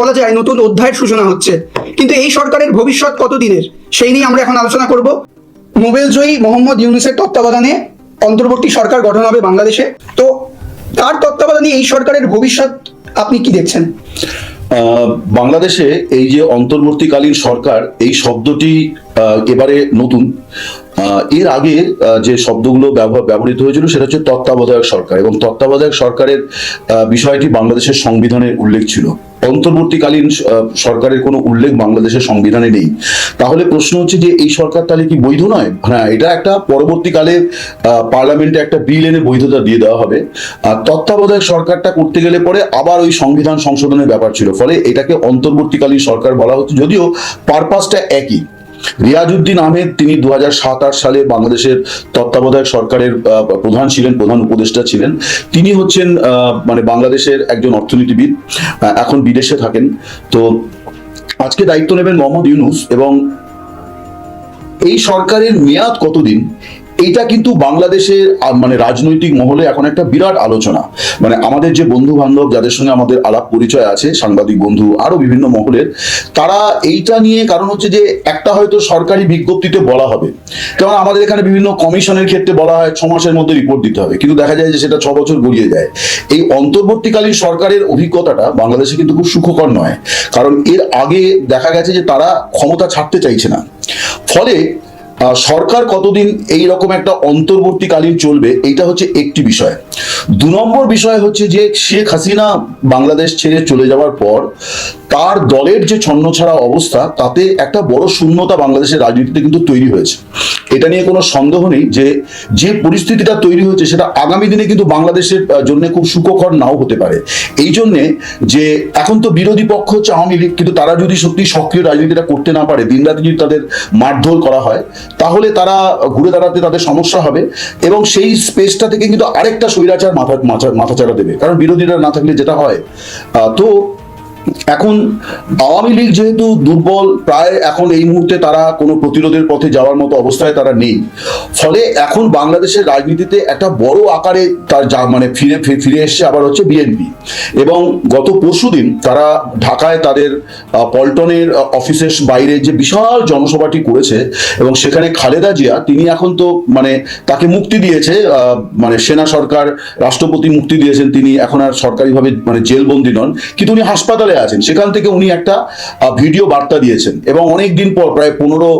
বলা যায় নতুন অধ্যায়ের সূচনা হচ্ছে। কিন্তু এই সরকারের ভবিষ্যৎ কতদিনের, সেই নিয়ে আমরা এখন আলোচনা করব। নোবেল জয়ী মোহাম্মদ ইউনুসের তত্ত্বাবধানে অন্তর্বর্তী সরকার গঠন হবে বাংলাদেশে। তো তার তত্ত্বাবধানে এই সরকারের ভবিষ্যৎ আপনি কি দেখছেন? বাংলাদেশে এই যে অন্তর্বর্তীকালীন সরকার, এই শব্দটি এবারে নতুন। এর আগে যে শব্দগুলো ব্যবহৃত হয়েছিল সেটা হচ্ছে তত্ত্বাবধায়ক সরকার এবং তত্ত্বাবধায়ক সরকারের বিষয়টি বাংলাদেশের সংবিধানে উল্লেখ ছিল। অন্তর্বর্তীকালীন সরকারের কোনো উল্লেখ বাংলাদেশের সংবিধানে নেই। তাহলে প্রশ্ন হচ্ছে যে এই সরকার তাহলে কি বৈধ নয়? হ্যাঁ এটা একটা পরবর্তীকালে পার্লামেন্টে একটা বিল এনে বৈধতা দিয়ে দেওয়া হবে। আর তত্ত্বাবধায়ক সরকারটা করতে গেলে পরে আবার ওই সংবিধান সংশোধনের ব্যাপার ছিল। ফলে এটাকে অন্তর্বর্তীকালীন সরকার বলা হচ্ছে যদিও পারপাসটা একই। রিয়াজউদ্দিন আহমেদ, তিনি দু হাজার সালে বাংলাদেশের তত্ত্বাবধায়ক সরকারের প্রধান ছিলেন, প্রধান উপদেষ্টা ছিলেন। তিনি হচ্ছেন মানে বাংলাদেশের একজন অর্থনীতিবিদ এখন বিদেশে থাকেন। তো আজকে দায়িত্ব নেবেন মোহাম্মদ ইউনুস এবং এই সরকারের মেয়াদ কতদিন? এইটা কিন্তু বাংলাদেশের মানে রাজনৈতিক মহলে এখন একটা বিরাট আলোচনা। মানে আমাদের যে বন্ধু বান্ধব যাদের সঙ্গে আমাদের আলাপ পরিচয় আছে, সাংবাদিক বন্ধু, আরও বিভিন্ন মহলের, তারা এইটা নিয়ে কারণ হচ্ছে যে একটা হয়তো সরকারি বিজ্ঞপ্তিতে বলা হবে। যেমন আমাদের এখানে বিভিন্ন কমিশনের ক্ষেত্রে বলা হয়, ছ মাসের মধ্যে রিপোর্ট দিতে হবে। কিন্তু দেখা যায় যে সেটা ছ বছর গড়িয়ে যায়। এই অন্তর্বর্তীকালীন সরকারের অভিজ্ঞতাটা বাংলাদেশে কিন্তু খুব সুখকর নয়। কারণ এর আগে দেখা গেছে যে তারা ক্ষমতা ছাড়তে চাইছে না। ফলে সরকার কতদিন এই রকম একটা অন্তর্বর্তীকালীন চলবে এটা হচ্ছে একটি বিষয়। দু নম্বর বিষয় হচ্ছে যে শেখ হাসিনা বাংলাদেশ ছেড়ে চলে যাওয়ার পর তার দলের যে ছন্নছাড়া অবস্থা, তাতে একটা বড় শূন্যতা বাংলাদেশের রাজনীতিতে কিন্তু তৈরি হয়েছে। এটা নিয়ে কোনো সন্দেহ নেই যে যে পরিস্থিতিটা তৈরি হয়েছে সেটা আগামী দিনে কিন্তু বাংলাদেশের জন্য খুব সুখকর নাও হতে পারে। এই জন্যে যে এখন তো বিরোধী পক্ষ হচ্ছে আওয়ামী লীগ, কিন্তু তারা যদি সত্যি সক্রিয় রাজনীতিটা করতে না পারে, দিনরাত যদি তাদের মারধর করা হয়, তাহলে তারা ঘুরে দাঁড়াতে তাদের সমস্যা হবে। এবং সেই স্পেসটা থেকে কিন্তু আরেকটা স্বৈরাচার মাথা মাথা মাথাচাড়া দেবে। কারণ বিরোধীরা না থাকলে যেটা হয় তো এখন আওয়ামী লীগ যেহেতু দুর্বল, প্রায় এখন এই মুহূর্তে তারা কোনো প্রতিরোধের পথে যাওয়ার মতো অবস্থায় তারা নেই। ফলে এখন বাংলাদেশের রাজনীতিতে একটা বড় আকারে তার যা মানে ফিরে ফিরে এসছে আবার হচ্ছে বিএনপি। এবং গত পরশুদিন তারা ঢাকায় তাদের পল্টনের অফিসের বাইরে যে বিশাল জনসভাটি করেছে এবং সেখানে খালেদা জিয়া, তিনি এখন তো মানে তাকে মুক্তি দিয়েছে মানে সেনা সরকার, রাষ্ট্রপতি মুক্তি দিয়েছেন, তিনি এখন আর সরকারিভাবে মানে জেলবন্দি নন। কিন্তু উনি হাসপাতালে আছেন, সেখান থেকে উনি একটা ভিডিও বার্তা দিয়েছেন। এবং অনেক দিন পর, প্রায় পনেরো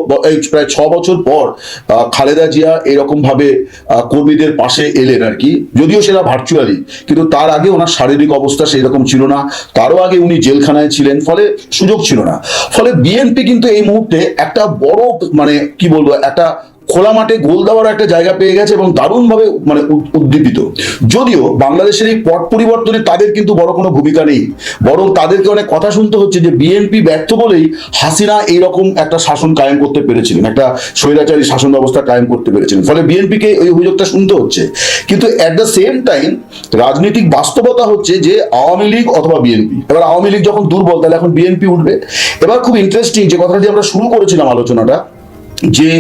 প্রায় ছ বছর পর খালেদা জিয়া এরকম ভাবে কর্মীদের পাশে এলেন আর কি। যদিও সেটা ভার্চুয়ালি কিন্তু তার আগে ওনার শারীরিক অবস্থা সেই রকম ছিল না। তারও আগে উনি জেলখানায় ছিলেন, ফলে সুযোগ ছিল না। ফলে বিএনপি কিন্তু এই মুহূর্তে একটা বড় মানে কি বলব, একটা খোলা মাঠে গোল দেওয়ার একটা জায়গা পেয়ে গেছে এবং দারুণভাবে মানে উদ্দীপিত। যদিও বাংলাদেশের এই পট পরিবর্তনে তাদের কিন্তু বড় কোনো ভূমিকা নেই। বরং তাদেরকে অনেক কথা শুনতে হচ্ছে যে বিএনপি ব্যর্থ বলেই হাসিনা এইরকম একটা শাসন কায়েম করতে পেরেছিলেন, একটা স্বৈরাচারী শাসন ব্যবস্থা কায়েম করতে পেরেছিলেন। ফলে বিএনপিকে ওই অভিযোগটা শুনতে হচ্ছে। কিন্তু অ্যাট দ্য সেম টাইম রাজনৈতিক বাস্তবতা হচ্ছে যে আওয়ামী লীগ অথবা বিএনপি এবার আওয়ামী লীগ যখন দুর্বল, তাহলে এখন বিএনপি উঠবে। এবার খুব ইন্টারেস্টিং যে কথাটা দিয়ে আমরা শুরু করেছিলাম আলোচনাটা যে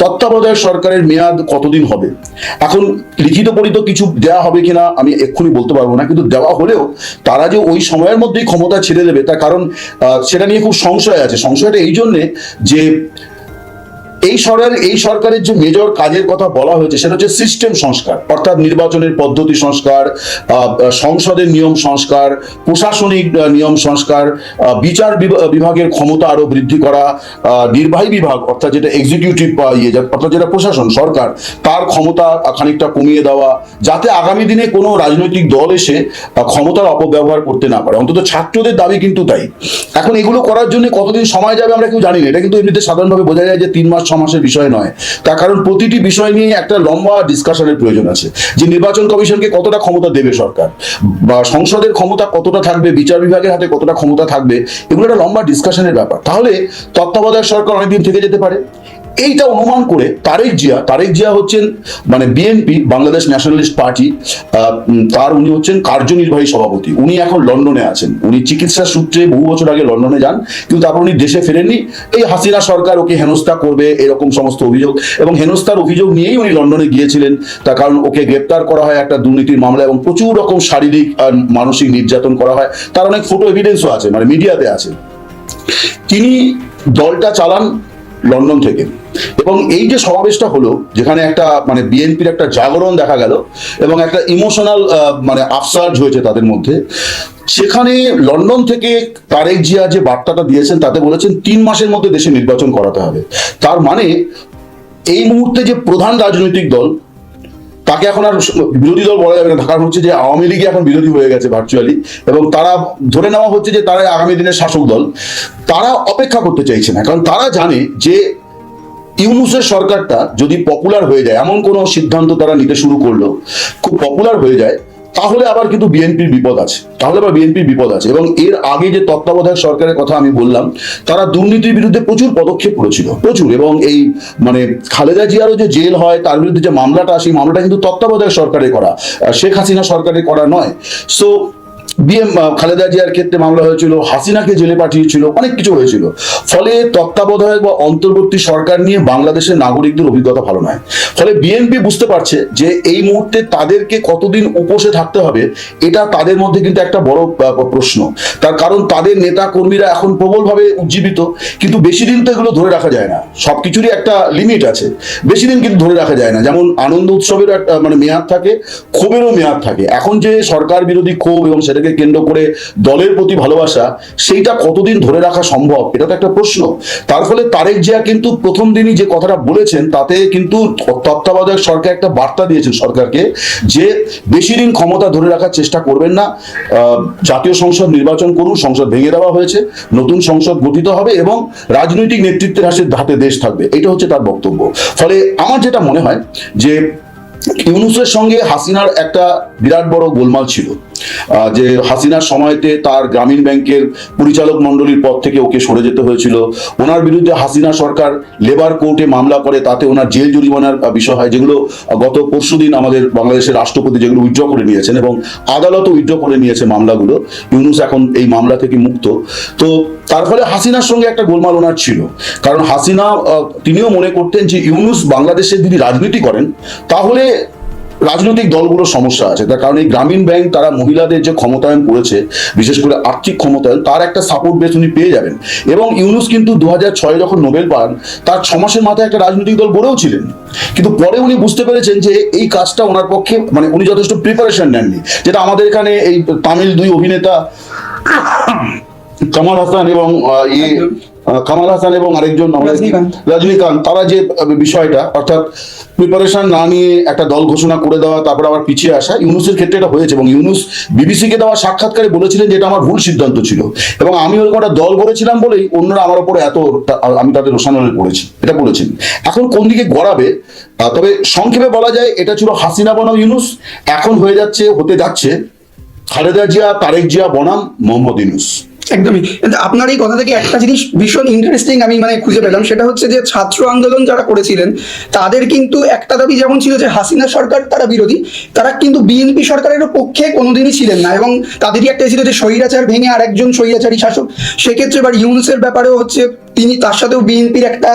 তত্ত্বাবধায়ক সরকারের মেয়াদ কতদিন হবে? এখন লিখিত পরিত কিছু দেওয়া হবে কিনা আমি এক্ষুনি বলতে পারব না, কিন্তু দেওয়া হলেও তারা যে ওই সময়ের মধ্যেই ক্ষমতা ছেড়ে দেবে, তার কারণ সেটা নিয়ে খুব সংশয় আছে। সংশয়টা এই জন্যে যে এই সরকার, এই সরকারের যে মেজর কাজের কথা বলা হয়েছে, সেটা হচ্ছে সিস্টেম সংস্কার, অর্থাৎ নির্বাচনের পদ্ধতি সংস্কার সংসদের নিয়ম সংস্কার, প্রশাসনিক নিয়ম সংস্কার বিচার বিভা- বিভাগের ক্ষমতা আরও বৃদ্ধি করা নির্বাহী বিভাগ, অর্থাৎ যেটা এক্সিকিউটিভ ইয়ে অর্থাৎ যেটা প্রশাসন, সরকার, তার ক্ষমতা খানিকটা কমিয়ে দেওয়া, যাতে আগামী দিনে কোনো রাজনৈতিক দল এসে ক্ষমতার অপব্যবহার করতে না পারে। অন্তত ছাত্রদের দাবি কিন্তু তাই। এখন এগুলো করার জন্য কতদিন সময় যাবে আমরা কেউ জানি না। এটা কিন্তু এমনিতে সাধারণভাবে বোঝা যায় যে তিন মাস মাসের বিষয় নয়। তার কারণ প্রতিটি বিষয় নিয়ে একটা লম্বা ডিসকাশনের প্রয়োজন আছে। যে নির্বাচন কমিশনকে কতটা ক্ষমতা দেবে সরকার? বা সংসদের ক্ষমতা কতটা থাকবে? বিচার বিভাগের হাতে কতটা ক্ষমতা থাকবে? এগুলো একটা লম্বা ডিসকাশনের ব্যাপার। তাহলে তত্ত্বাবধায়ক সরকার অনেকদিন থেকে যেতে পারে। এইটা অনুমান করে তারেক জিয়া তারেক জিয়া হচ্ছেন মানে বিএনপি বাংলাদেশ ন্যাশনালিস্ট পার্টি তার উনি হচ্ছেন কার্যনির্বাহী সভাপতি। উনি এখন লন্ডনে আছেন। উনি চিকিৎসা সূত্রে বহু বছর আগে লন্ডনে যান, কিন্তু তারপর উনি দেশে ফেরেননি। এই হাসিনা সরকার ওকে হেনস্থা করবে, এরকম সমস্ত অভিযোগ। এবং হেনস্থার অভিযোগ নিয়েই উনি লন্ডনে গিয়েছিলেন। তার কারণ ওকে গ্রেপ্তার করা হয় একটা দুর্নীতির মামলা এবং প্রচুর রকম শারীরিক মানসিক নির্যাতন করা হয়। তার অনেক ফটো এভিডেন্সও আছে মানে মিডিয়াতে আছে। তিনি দলটা চালান লন্ডন থেকে। এবং এই যে সমাবেশটা হলো, যেখানে একটা মানে বিএনপির একটা জাগরণ দেখা গেল এবং একটা ইমোশনাল মানে আফসার্জ হয়েছে তাদের মধ্যে, সেখানে লন্ডন থেকে তারেক জিয়া যে বার্তাটা দিয়েছেন, তাতে বলেছেন তিন মাসের মধ্যে দেশে নির্বাচন করাতে হবে। তার মানে এই মুহূর্তে যে প্রধান রাজনৈতিক দল তাকে এখন আর বিরোধী দল বলা যাবে না। কারণ হচ্ছে যে আওয়ামী লীগে এখন বিরোধী হয়ে গেছে ভার্চুয়ালি এবং তারা ধরে নেওয়া হচ্ছে যে তারা আগামী দিনের শাসক দল। তারা অপেক্ষা করতে চাইছে না, কারণ তারা জানে যে ইউনুসের সরকারটা যদি পপুলার হয়ে যায়, এমন কোনো সিদ্ধান্ত তারা নিতে শুরু করল, খুব পপুলার হয়ে যায় তাহলে আবার কিন্তু বিএনপির বিপদ আছে। তাহলে আবার বিএনপির বিপদ আছে। এবং এর আগে যে তত্ত্বাবধায়ক সরকারের কথা আমি বললাম, তারা দুর্নীতির বিরুদ্ধে প্রচুর পদক্ষেপ করেছিল, প্রচুর। এবং এই মানে খালেদা জিয়ারও যে জেল হয়, তার বিরুদ্ধে যে মামলাটা, সেই মামলাটা কিন্তু তত্ত্বাবধায়ক সরকারের করা শেখ হাসিনা সরকারের করা নয়। সো বিএম খালেদা জিয়ার ক্ষেত্রে মামলা হয়েছিল, হাসিনাকে জেলে পাঠিয়েছিল, অনেক কিছু হয়েছিল। ফলে তত্ত্বাবধায়ক বা অন্তর্বর্তী সরকার নিয়ে বাংলাদেশের নাগরিকদের অভিজ্ঞতা ভালো নয়। ফলে বিএনপি বুঝতে পারছে যে এই মুহূর্তে তাদেরকে কতদিন উপসে থাকতে হবে, এটা তাদের মধ্যে কিন্তু একটা বড় প্রশ্ন। তার কারণ তাদের নেতা কর্মীরা এখন প্রবলভাবে উজ্জীবিত, কিন্তু বেশি দিন তো এগুলো ধরে রাখা যায় না। সবকিছুরই একটা লিমিট আছে। বেশি দিন কিন্তু ধরে রাখা যায় না। যেমন আনন্দ উৎসবের একটা মানে মেয়াদ থাকে, ক্ষোভেরও মেয়াদ থাকে। এখন যে সরকার বিরোধী ক্ষোভ এবং সেটাকে কেন্দ্র করে দলের প্রতি ভালোবাসা, সেইটা কতদিন ধরে রাখা সম্ভব? এটা তো একটা প্রশ্ন। তার ফলে তারেক জিয়া কিন্তু প্রথম দিনই যে কথাটা বলেছেন, তাতে কিন্তু তত্ত্বাবধায়ক সরকার একটা বার্তা দিয়েছেন সরকারকে যে বেশি দিন ক্ষমতা ধরে রাখার চেষ্টা করবেন না। জাতীয় সংসদ নির্বাচন করুন, সংসদ ভেঙে দেওয়া হয়েছে, নতুন সংসদ গঠিত হবে এবং রাজনৈতিক নেতৃত্বের হাতে হাতে দেশ থাকবে। এটা হচ্ছে তার বক্তব্য। ফলে আমার যেটা মনে হয় যে ইউনুসের সঙ্গে হাসিনার একটা বিরাট বড় গোলমাল ছিল। যে হাসিনার সময়তে তার গ্রামীণ ব্যাংকের পরিচালক মণ্ডলীর পদ থেকে ওকে সরে যেতে হয়েছিল। ওনার বিরুদ্ধে হাসিনা সরকার লেবার কোর্টে মামলা করে, তাতে ওনার জেল জরিমানার বিষয় হয়, যেগুলো গত পরশুদিন আমাদের বাংলাদেশের রাষ্ট্রপতি যেগুলো উইথড্র করে নিয়েছেন এবং আদালতও উইথড্র করে নিয়েছে মামলাগুলো। ইউনুস এখন এই মামলা থেকে মুক্ত। তো তার ফলে হাসিনার সঙ্গে একটা গোলমাল ওনার ছিল। কারণ হাসিনা তিনিও মনে করতেন যে ইউনুস বাংলাদেশে যদি রাজনীতি করেন, তাহলে রাজনৈতিক দলগুলোর সমস্যা আছে। তার কারণ এই গ্রামীণ ব্যাংক তারা মহিলাদের যে ক্ষমতায়ন করেছে বিশেষ করে আর্থিক ক্ষমতায়ন তার একটা সাপোর্ট বেস উনি পেয়ে যাবেন। এবং ইউনুস কিন্তু দু হাজার ছয় যখন নোবেল পান তার ছ মাসের মাথায় একটা রাজনৈতিক দল গড়েও ছিলেন। কিন্তু পরে উনি বুঝতে পেরেছেন যে এই কাজটা ওনার পক্ষে মানে উনি যথেষ্ট প্রিপারেশন নেননি। যেটা আমাদের এখানে এই তামিল দুই অভিনেতা কামাল হাসান এবং ইয়ে কামাল হাসান এবং আরেকজন আমাদের-। রজনীকান্ত তারা যে বিষয়টা অর্থাৎ প্রিপারেশন না নিয়ে একটা দল ঘোষণা করে দেওয়া, তারপর আবার পিছিয়ে আসা, ইউনুসের ক্ষেত্রে এটা হয়েছে এবং ইউনুস বিবিসিকে দেওয়া সাক্ষাৎকারে বলেছিলেন যে এটা আমার ভুল সিদ্ধান্ত ছিল। এবং আমি ওরকম একটা দল করেছিলাম বলেই অন্যরা আমার ওপরে এত আমি তাদের রোশানলে পড়েছি, এটা বলেছেন। এখন কোন দিকে গড়াবে তবে সংক্ষেপে বলা যায় এটা ছিল হাসিনা বনাম ইউনুস, এখন হয়ে যাচ্ছে, হতে যাচ্ছে খালেদা জিয়া, তারেক জিয়া বনাম মোহাম্মদ ইউনুস। একদমই। কিন্তু আপনার এই কথা থেকে একটা জিনিস ভীষণ ইন্টারেস্টিং আমি মানে খুঁজে পেলাম, সেটা হচ্ছে যে ছাত্র আন্দোলন যারা করেছিলেন, তাদের কিন্তু একটা দাবি যেমন ছিল যে হাসিনা সরকার তারা বিরোধী, তারা কিন্তু বিএনপি সরকারের পক্ষে কোনোদিনই ছিলেন না এবং তাদেরই একটা ছিল যে স্বৈরাচার ভেঙে আর একজন স্বৈরাচারী শাসক। সেক্ষেত্রে এবার ইউনুসের ব্যাপারেও হচ্ছে তিনি তার সাথেও বিএনপির একটা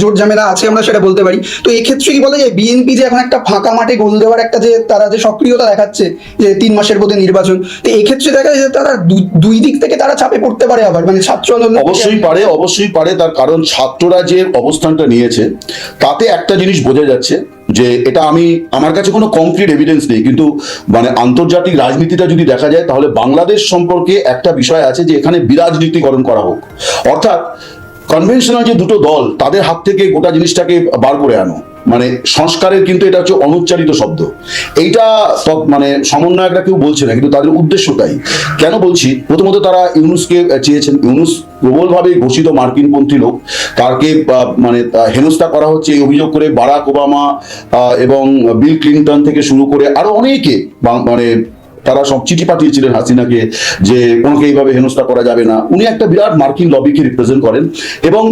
জোট ঝামেলা আছে, আমরা সেটা বলতে পারি। তো এক্ষেত্রে কি বলা যায় বিএনপি যে এখন একটা ফাঁকা মাঠে গোল দেওয়ার একটা যে, তারা যে সক্রিয়তা দেখাচ্ছে যে তিন মাসের মধ্যে নির্বাচন, তো এক্ষেত্রে দেখা যায় যে তারা দুই দিক থেকে তারা চাপে পড়তে পারে আবার মানে ছাত্র আন্দোলন অবশ্যই পারে অবশ্যই পারে, তার কারণ ছাত্ররা যে অবস্থানটা নিয়েছে, তাতে একটা জিনিস বোঝা যাচ্ছে যে এটা আমি, আমার কাছে কোনো কংক্রিট এভিডেন্স নেই, কিন্তু মানে আন্তর্জাতিক রাজনীতিটা যদি দেখা যায়, তাহলে বাংলাদেশ সম্পর্কে একটা বিষয় আছে যে এখানে বিরাজনীতিকরণ করা হোক। অর্থাৎ কনভেনশনাল যে দুটো দল, তাদের হাত থেকে গোটা জিনিসটাকে বার করে আনো। মানে সংস্কারের কিন্তু এটা হচ্ছে অনুচ্চারিত শব্দ। এইটা মানে সমন্বয়করা কেউ বলছে না, কিন্তু তাদের উদ্দেশ্যটাই কেন বলছি? প্রথমত তারা ইউনুসকে চেয়েছেন। ইউনুস প্রবলভাবে ঘোষিত মার্কিনপন্থী লোক। তাকে মানে হেনস্থা করা হচ্ছে এই অভিযোগ করে। বারাক ওবামা এবং বিল ক্লিন্টন থেকে শুরু করে আরও অনেকে মানে তারা সব চিঠি পাঠিয়েছিলেন হাসিনাকে যে ওনাকে এইভাবে হেনস্থা করা যাবে না। উনি একটা বিরাট মার্কিন লবিকে রিপ্রেজেন্ট করেন এবং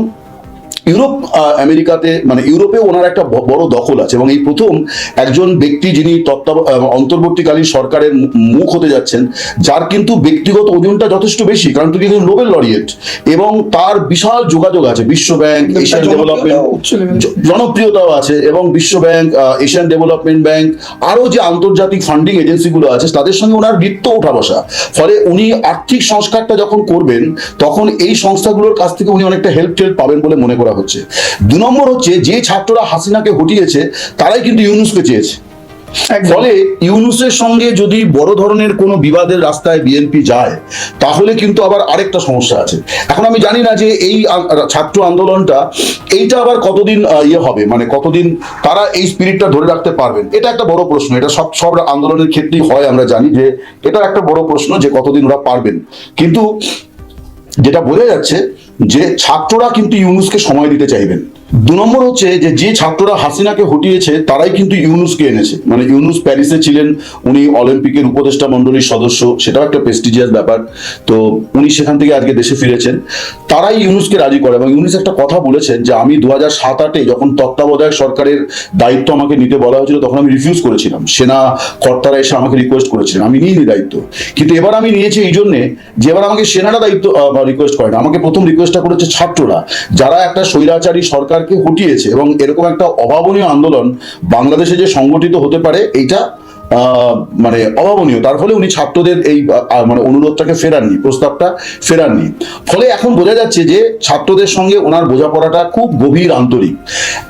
ইউরোপ আমেরিকাতে মানে ইউরোপে ওনার একটা বড় দখল আছে এবং এই প্রথম একজন ব্যক্তি যিনি তত্ত্ব অন্তর্বর্তীকালীন সরকারের মুখ হতে যাচ্ছেন যার কিন্তু ব্যক্তিগত ওজনটা যথেষ্ট বেশি কারণ তিনি কিন্তু নোবেল লরিয়েট এবং তার বিশাল যোগাযোগ আছে বিশ্ব ব্যাংক এশিয়ান ডেভেলপমেন্ট জনপ্রিয়তাও আছে এবং বিশ্ব ব্যাংক এশিয়ান ডেভেলপমেন্ট ব্যাংক আরও যে আন্তর্জাতিক ফান্ডিং এজেন্সিগুলো আছে তাদের সঙ্গে ওনার বৃত্ত ওঠা বসা। ফলে উনি আর্থিক সংস্কারটা যখন করবেন তখন এই সংস্থাগুলোর কাছ থেকে উনি অনেকটা হেল্প টেল্প পাবেন বলে মনে করা হচ্ছে। দু নম্বর হচ্ছে যে ছাত্ররা হাসিনাকে হটিয়েছে তারাই কিন্তু ইউনুসকে চেয়েছে। ফলে ইউনুসের সঙ্গে যদি বড় ধরনের কোনো বিবাদের রাস্তায় বিএনপি যায় তাহলে কিন্তু আবার আরেকটা সমস্যা আছে। এখন আমি জানি না যে এই ছাত্র আন্দোলনটা এইটা আবার কতদিন ইয়ে হবে? মানে কতদিন তারা এই স্পিরিটটা ধরে রাখতে পারবেন? এটা একটা বড় প্রশ্ন। এটা সব সব আন্দোলনের ক্ষেত্রেই হয় আমরা জানি যে এটা একটা বড় প্রশ্ন যে কতদিন ওরা পারবেন। কিন্তু যেটা বোঝা যাচ্ছে যে ছাত্ররা কিন্তু ইউনুসকে সময় দিতে চাইবেন। দু নম্বর হচ্ছে যে যে ছাত্ররা হাসিনাকে হটিয়েছে, তারাই কিন্তু ইউনুসকে এনেছে। মানে ইউনুস প্যারিসে ছিলেন, উনি অলিম্পিকের উপদেষ্টা মণ্ডলীর সদস্য, সেটাও একটা প্রেস্টিজিয়াস ব্যাপার। তো উনি সেখান থেকে আজকে দেশে ফিরেছেন। তারাই ইউনুসকে রাজি করে এবং ইউনুস একটা কথা বলেছেন যে আমি দু হাজার সাত আটে যখন তত্ত্বাবধায়ক সরকারের দায়িত্ব আমাকে নিতে বলা হয়েছিল, তখন আমি রিফিউজ করেছিলাম। সেনা কর্তারা এসে আমাকে রিকোয়েস্ট করেছিলেন। আমি নিইনি দায়িত্ব। কিন্তু এবার আমি নিয়েছি এই জন্যে যে এবার আমাকে সেনারা দায়িত্ব রিকোয়েস্ট করে না। আমাকে প্রথম রিকোয়েস্টটা করেছে ছাত্ররা। যারা একটা স্বৈরাচারী সরকারকে হটিয়েছে এবং এরকম একটা অভাবনীয় আন্দোলন বাংলাদেশে যে সংগঠিত হতে পারে, এইটা মানে অভাবনীয়। তার ফলে উনি ছাত্রদের এই মানে অনুরোধটাকে ফেরাননি, প্রস্তাবটা ফেরাননি। ফলে এখন বোঝা যাচ্ছে যে ছাত্রদের সঙ্গে ওনার বোঝাপড়াটা খুব গভীর আন্তরিক।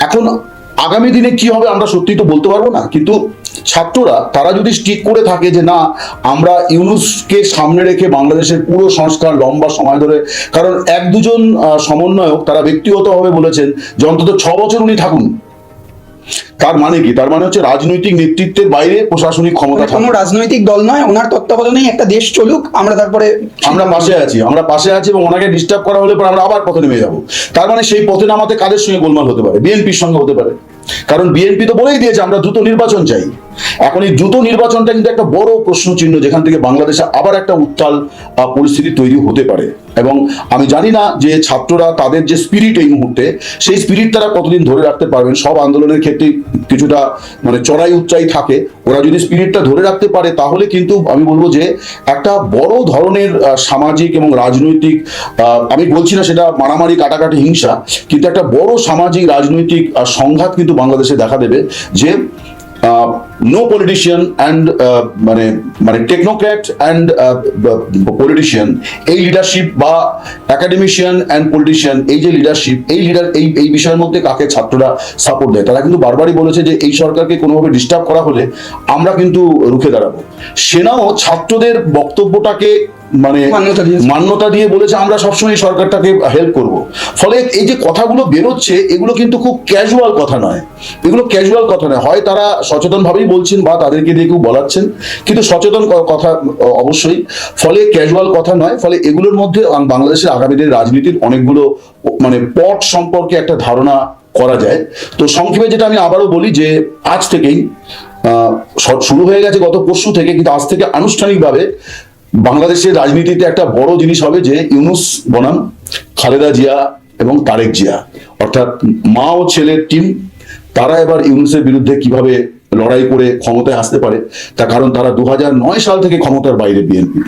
এখন আগামী দিনে কি হবে আমরা সত্যি তো বলতে পারব না। কিন্তু ছাত্ররা, তারা যদি স্টিক করে থাকে যে না, আমরা ইউনুসকে সামনে রেখে বাংলাদেশের পুরো সংস্কার লম্বা সময় ধরে, কারণ এক দুজন সমন্বয়ক, তারা ব্যক্তিগতভাবে বলেছেন যে অন্তত ছ বছর উনি থাকুন। তার মানে কি? তার মানে হচ্ছে রাজনৈতিক নেতৃত্বের বাইরে প্রশাসনিক ক্ষমতা মানে কোনো রাজনৈতিক দল নয় ওনার তত্ত্বাবধানেই একটা দেশ চলুক আমরা তারপরে আমরা পাশে আছি আমরা পাশে আছি এবং ওনাকে ডিস্টার্ব করা হলে পরে আমরা আবার পথে নেমে যাব। তার মানে সেই পথে নামাতে কাদের সঙ্গে গোলমাল হতে পারে? বিএনপির সঙ্গে হতে পারে। কারণ বিএনপি তো বলেই দিয়েছে আমরা দ্রুত নির্বাচন চাই। এখন এই দ্রুত নির্বাচনটা কিন্তু একটা বড় প্রশ্ন চিহ্ন যেখান থেকে বাংলাদেশে আবার একটা উত্তাল পরিস্থিতি তৈরি হতে পারে। এবং আমি জানি না যে ছাত্ররা তাদের যে স্পিরিট এই মুহূর্তে, সেই স্পিরিট তারা কতদিন ধরে রাখতে পারবেন? সব আন্দোলনের ক্ষেত্রে কিছুটা মানে চড়াই উচ্চাই থাকে। ওরা যদি স্পিরিটটা ধরে রাখতে পারে, তাহলে কিন্তু আমি বলব যে একটা বড় ধরনের সামাজিক এবং রাজনৈতিক আমি বলছি না সেটা মারামারি, কাটাকাটি, হিংসা, কিন্তু একটা বড় সামাজিক, রাজনৈতিক সংঘাত কিন্তু বাংলাদেশে দেখা দেবে যে নো পলিটিশিয়ান অ্যান্ড মানে মানে টেকনোক্র্যাট অ্যান্ড পলিটিশিয়ান এই লিডারশিপ বা একাডেমিশিয়ান অ্যান্ড পলিটিশিয়ান এই যে লিডারশিপ এই লিডার এই এই বিষয়ের মধ্যে কাকে ছাত্ররা সাপোর্ট দেয়? তারা কিন্তু বারবারই বলেছে যে এই সরকারকে কোনোভাবে ডিস্টার্ব করা হলে আমরা কিন্তু রুখে দাঁড়াবো। সেনাও ছাত্রদের বক্তব্যটাকে মানে মান্যতা দিয়ে বলেছে আমরা সবসময় সরকারটাকে হেল্প করব। ফলে এই যে কথাগুলো বেরোচ্ছে এগুলো কিন্তু খুব ক্যাজুয়াল কথা নয়। এগুলো ক্যাজুয়াল কথা নয়। হয় তারা সচেতনভাবেই বলছেন বা তাদেরকে দিয়ে কেউ বলাচ্ছেন কিন্তু সচেতন কথা অবশ্যই। ফলে ক্যাজুয়াল কথা নয় ফলে এগুলোর মধ্যে বাংলাদেশের আগামী দিনের রাজনীতির অনেকগুলো মানে পট সম্পর্কে একটা ধারণা করা যায়। তো সংক্ষেপে যেটা আমি আবারও বলি যে আজ থেকেই শুরু হয়ে গেছে গত পরশু থেকে কিন্তু আজ থেকে আনুষ্ঠানিকভাবে বাংলাদেশের রাজনীতিতে একটা বড় জিনিস হবে যে ইউনুস বনাম, খালেদা জিয়া এবং তারেক জিয়া। অর্থাৎ মা ও ছেলের টিম তারা এবার ইউনুসের বিরুদ্ধে কীভাবে লড়াই করে ক্ষমতায় আসতে পারে, তার কারণ তারা দু হাজার নয় সাল থেকে ক্ষমতার বাইরে বিএনপি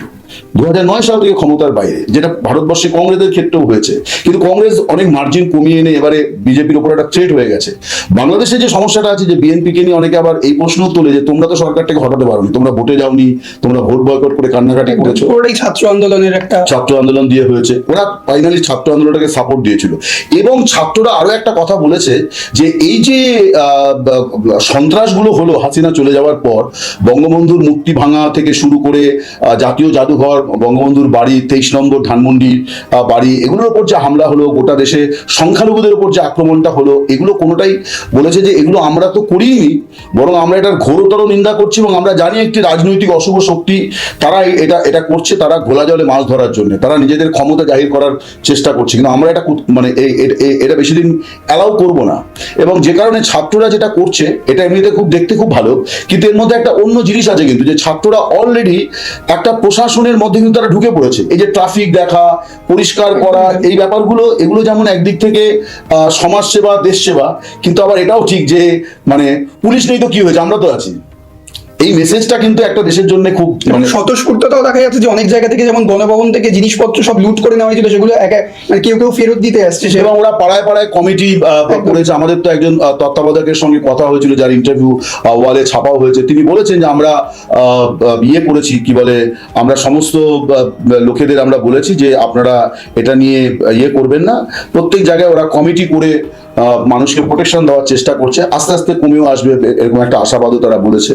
দু নয় সাল থেকে ক্ষমতার বাইরে যেটা ভারতবর্ষে কংগ্রেসের ক্ষেত্রেও হয়েছে। কিন্তু কংগ্রেস অনেক মার্জিন কমিয়ে এনে এবারে বিজেপির উপর একটা থ্রেট হয়ে গেছে। বাংলাদেশে যে সমস্যাটা আছে যে বিএনপিকে নিয়ে অনেকে আবার এই প্রশ্ন তোলে যে তোমরা তো সরকারটাকে হটাতে পারোনি তোমরা ভোটে যাওনি তোমরা ভোট বয়কট করে কান্নাকাটি করেছ। পুরোটাই ছাত্র আন্দোলনের একটা ছাত্র আন্দোলন দিয়ে হয়েছে। ওরা ফাইনালি ছাত্র আন্দোলনটাকে সাপোর্ট দিয়েছিল। এবং ছাত্ররা আরও একটা কথা বলেছে যে এই যে সন্ত্রাসগুলো হলো হাসিনা চলে যাওয়ার পর বঙ্গবন্ধুর মুক্তি ভাঙা থেকে শুরু করে জাতীয় জাদুঘর বঙ্গবন্ধুর বাড়ি তেইশ নম্বর ধানমন্ডি আহ, বাড়ি এগুলোর উপর যে হামলা হলো গোটা দেশে সংখ্যালঘুদের উপর যে আক্রমণটা হলো এগুলো কোনোটাই বলেছে যে এগুলো আমরা তো করিনি বরং আমরা এটার ঘোরতর নিন্দা করছি এবং আমরা জানি একটি রাজনৈতিক অশুভ শক্তি তারা এটা এটা করছে তারা ঘোলা জলে মাছ ধরার জন্য তারা নিজেদের ক্ষমতা জাহির করার চেষ্টা করছে কিন্তু আমরা এটা মানে এটা বেশি দিন অ্যালাউ করব না এবং যে কারণে ছাত্ররা যেটা করছে এটা এমনিতে খুব দেখতে খুব ভালো কিন্তু এর মধ্যে একটা অন্য জিনিস আছে কিন্তু যে ছাত্ররা অলরেডি একটা প্রশাসনের মধ্যে কিন্তু তারা ঢুকে পড়েছে। এই যে ট্রাফিক দেখা, পরিষ্কার করা, এই ব্যাপারগুলো, এগুলো যেমন একদিক থেকে সমাজসেবা দেশ সেবা কিন্তু আবার এটাও ঠিক যে মানে পুলিশ নেই তো কি হয়েছে? আমরা তো আছি। এই মেসেজটা কিন্তু একটা দেশের জন্য খুব মানে স্বতঃস্ফূর্ততাও দেখা যাচ্ছে যে অনেক জায়গা থেকে যেমন গণভবন থেকে জিনিসপত্র সব লুট করে নেওয়া হয়েছিল সেগুলো একা মানে কেউ কেউ ফেরত দিতে আসছে এবং ওরা পাড়ায় পাড়ায় কমিটি করেছে। আমাদের তো একজন তত্ত্বাবধায়কের সঙ্গে কথা হয়েছিল যার ইন্টারভিউ ওয়ালে ছাপাও হয়েছে। তিনি বলেছেন যে আমরা ইয়ে করেছি কি বলে আমরা সমস্ত লোকেদের আমরা বলেছি যে আপনারা এটা নিয়ে ইয়ে করবেন না। প্রত্যেক জায়গায় ওরা কমিটি করে মানুষকে প্রোটেকশন দেওয়ার চেষ্টা করছে। আস্তে আস্তে কমেও আসবে এরকম একটা আশাবাদও তারা বলেছে।